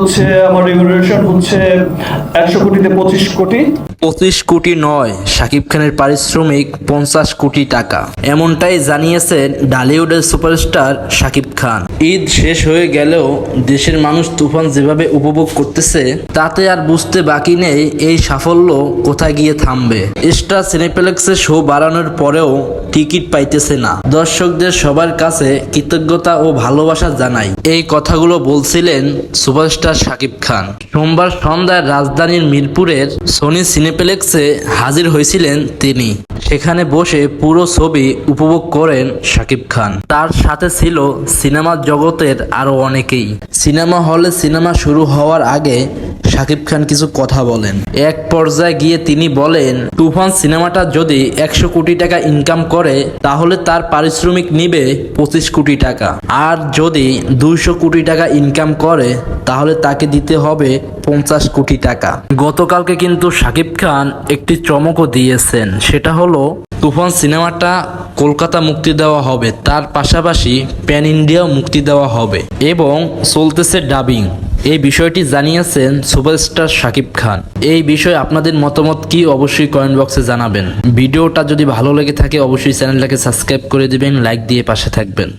হচ্ছে আমার রিমুনারেশন হচ্ছে একশো কোটিতে পঁচিশ কোটি। পঁচিশ কোটি নয় শাকিব খানের পারিশ্রমিক পঞ্চাশ কোটি টাকা। এমনটাই জানিয়েছেন ডালিউডের সুপারস্টার শাকিব খান। ঈদ শেষ হয়ে গেলেও দেশের মানুষ তুফান যেভাবে উপভোগ করতেছে, তাতে আর বুঝতে বাকি নেই এই সাফল্য কোথায় গিয়ে থামবে। স্টার সিনেপ্লেক্সের শো বাড়ানোর পরেও টিকিট পাইতেছে না। দর্শকদের সবার কাছে কৃতজ্ঞতা ও ভালোবাসা জানাই। এই কথাগুলো বলছিলেন সুপারস্টার শাকিব খান। সোমবার সন্ধ্যায় রাজধানীর মিরপুরের সোনি সিনেপ্লেক্সে হাজির হয়েছিলেন তিনি। সেখানে বসে পুরো ছবি উপভোগ করেন শাকিব খান। তার সাথে ছিল সিনেমা জগতের আরও অনেকেই। সিনেমা হলে সিনেমা শুরু হওয়ার আগে শাকিব খান কিছু কথা বলেন। এক পর্যায়ে গিয়ে তিনি বলেন, তুফান সিনেমাটা যদি একশো কোটি টাকা ইনকাম করে, তাহলে তার পারিশ্রমিক নিবে পঁচিশ কোটি টাকা। আর যদি দুইশো কোটি টাকা ইনকাম করে, তাহলে তাকে দিতে হবে পঞ্চাশ কোটি টাকা। গতকালকে কিন্তু শাকিব খান একটি চমকও দিয়েছেন। সেটা হলো, তুফান সিনেমাটা কলকাতা মুক্তি দেওয়া হবে। তার পাশাপাশি প্যান ইন্ডিয়াও মুক্তি দেওয়া হবে এবং চলতেছে ডাবিং। এই বিষয়টি জানিয়েছেন সুপারস্টার শাকিব খান। এই বিষয়ে আপনাদের মতামত কি অবশ্যই কমেন্ট বক্সে জানাবেন। ভিডিওটা যদি ভালো লেগে থাকে, অবশ্যই চ্যানেলটাকে সাবস্ক্রাইব করে দিবেন, লাইক দিয়ে পাশে থাকবেন।